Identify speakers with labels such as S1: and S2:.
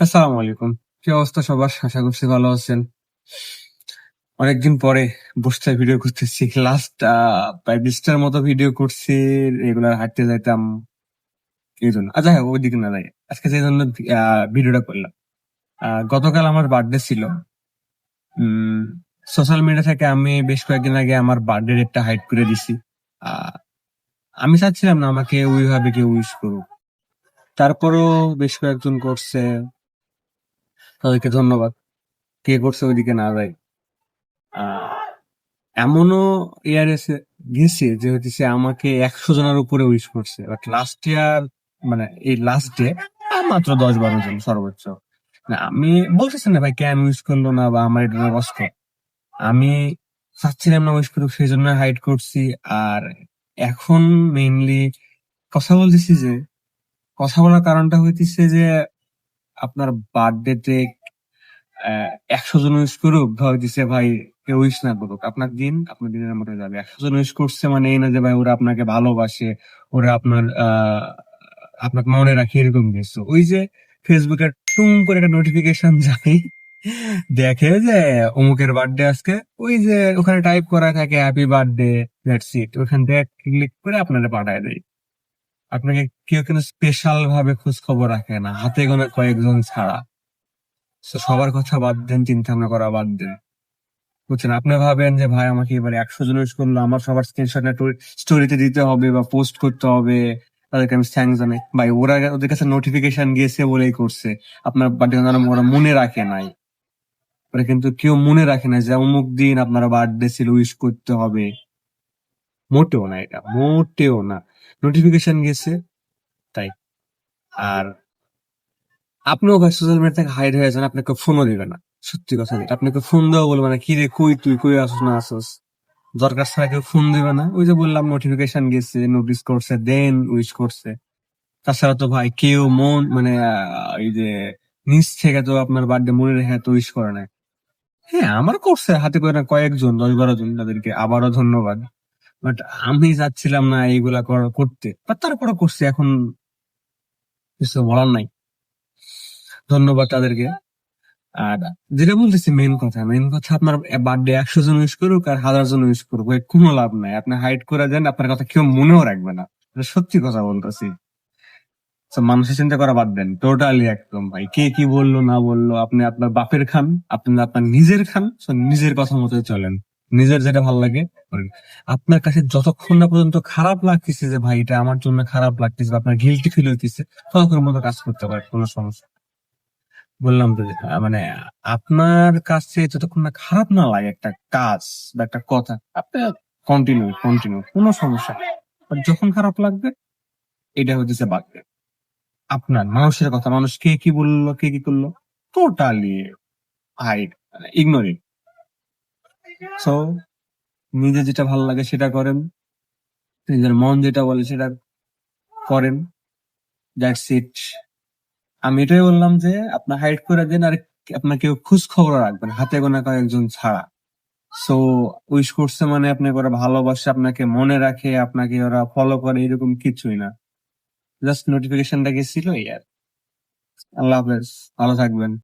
S1: আসসালামু আলাইকুম। কি অবস্থা সবার? আশা করছি ভালো আছেন। অনেকদিন পরে বসতে ভিডিও করতেছি। লাস্ট প্রায় বিশটার মতো ভিডিও করছি। রেগুলার হাঁটতে যাইতাম। এই জন্য। আচ্ছা হ্যাঁ ওই দিকে না যাই আজকে সেই জন্য ভিডিওটা করলাম। গতকাল আমার বার্থডে ছিল। সোশ্যাল মিডিয়া থেকে আমি বেশ কয়েকদিন আগে আমার বার্থডে ডেটটা হাইড করে দিছি। আমি চাচ্ছিলাম না আমাকে ওইভাবে কেউ উইশ করুক। তারপরও বেশ কয়েকজন করছে। তাদেরকে ধন্যবাদ। কে করছে ওইদিকে না যাই এমনও ইয়ার এসে গেছে যে হচ্ছে আমাকে একশো জনের উপরে উইশ করছে। বাট লাস্ট ইয়ার মানে এই লাস্ট ডে মাত্র দশ বারো জন সর্বোচ্চ। আমি বলতেছি না ভাই কেন উইশ করল না বা আমার এটা কষ্ট আমি চাচ্ছিলাম না উইশ করুক, সেই জন্য হাইড করছি। আর এখন মেইনলি কথা বলতেছি যে, কথা বলার কারণটা হইতেছে যে আপনার বার্থডেতে একশো জন উইশ করুক, ধর দিছে ভাই, কেউ উইশ না করুক, আপনার দিন, আপনার দিনের মতো যাবে। একশো জন উইশ করছে মানে এই না যে ভাই, ওরা আপনাকে ভালোবাসে, ওরা আপনার আপনাকে মনে রাখে, এরকম কিছু। ওই যে ফেসবুকে টুম করে একটা নোটিফিকেশন যায়, দেখে যে অমুকের বার্থডে আজকে, ওই যে ওখানে টাইপ করা থাকে হ্যাপি বার্থডে দ্যাটস ইট ওখান থেকে ক্লিক করে আপনারা পাঠায় দেয়। আপনাকে কেউ কিন্তু স্পেশাল ভাবে খোঁজ খবর রাখে না। হাতে গোনা কয়েকজন ছাড়া। সবার কথা বাদ দেন, চিন্তা ভাবনা করা বাদ দেন। বুঝছেন? আপনি ভাবেন যে, ভাই, আমাকে এবারে একশো জন উইশ করল, আমার সবার স্ক্রিনশট স্টোরিতে দিতে হবে বা পোস্ট করতে হবে, তাদেরকে আমি থ্যাংক জানাই। ভাই, ওরা ওদের কাছে নোটিফিকেশন গিয়েছে বলেই করছে। আপনার বার্থডে ওরা মনে রাখে নাই। ওরা কিন্তু কেউ মনে রাখে না যে, অমুক দিন আপনার বার্থডে ছিল উইশ করতে হবে। মোটেও না এটা, মোটেও না। নোটিফিকেশন গেছে, তাই। আর আপনিও ভাই সোশ্যাল মিডিয়া থেকে হাইড হয়ে যান, আপনাকে ফোনও দিবে না। সত্যি কথা যেটা আপনাকে ফোন দেওয়া বলবে না, কি রে, কই তুই? কই আসস, না আসস? দরকার ছাড়া কেউ ফোন দিবে না। ওই যে বললাম নোটিফিকেশন গেছে নোটিস করছে দেন উইশ করছে। তাছাড়া তো ভাই কেউ মন মানে এই যে নিচ থেকে তো আপনার বার্থডে মনে রেখে তো উইশ করে না হ্যাঁ আমার করছে, হাতে করে না, কয়েকজন, দশ বারো জন তাদেরকে। আবারও ধন্যবাদ। বাট আমি যাচ্ছিলাম না এইগুলা করতে। বাট তারপরে করছি, এখন কিছু বলার নাই। ধন্যবাদ তাদেরকে। আর যেটা বলতেছি মেন কথা মেন কথা আপনার বার্থডে একশো জন ইউজ করুক আর হাজার জন ইউজ করুক। কোনো লাভ নাই। আপনি হাইড করে দেন, আপনার কথা কেউ মনেও রাখবে না। সত্যি কথা বলতেছি। মানুষের চিন্তা করা বাদ দেন। টোটালি একদম, ভাই। কে কি বলল, না বলল, আপনি আপনার বাপের খান, আপনি আপনার নিজের খান। নিজের কথা মতো চলেন। নিজের যেটা ভালো লাগে আপনার কাছে যতক্ষণ না পর্যন্ত খারাপ লাগতেছে যে, ভাই, এটা আমার জন্য খারাপ লাগতেছে বা আপনার গিলটি ফিল হইতেছে ততক্ষণ মতো কাজ করতে পারে, কোনো সমস্যা বললাম তো মানে আপনার কাছে যতক্ষণ না খারাপ না লাগে একটা কাজ বা একটা কথা, আপনি কন্টিনিউ কন্টিনিউ কোনো সমস্যা। যখন খারাপ লাগবে, এটা হচ্ছে বাড়বে আপনার মানুষের কথা, মানুষ কে কি বলল, কে কি করল টোটালি হাইড ইগনোরিং সো নিজে যেটা ভালো লাগে সেটা করেন। নিজের মন যেটা বলে সেটা করেন। দ্যাটস ইট আমি এটাই বললাম যে, আপনার হাইড করে দেন আর আপনার কেউ খোঁজ খবর রাখবেন, হাতে গোনা কয়েকজন ছাড়া। সো উইশ করছে মানে আপনাকে ওরা ভালোবাসে, আপনাকে মনে রাখে, আপনাকে ওরা ফলো করে, এরকম কিছুই না। জাস্ট নোটিফিকেশনটা গেছিল, এই আর। আল্লাহ হাফেজ, ভালো থাকবেন।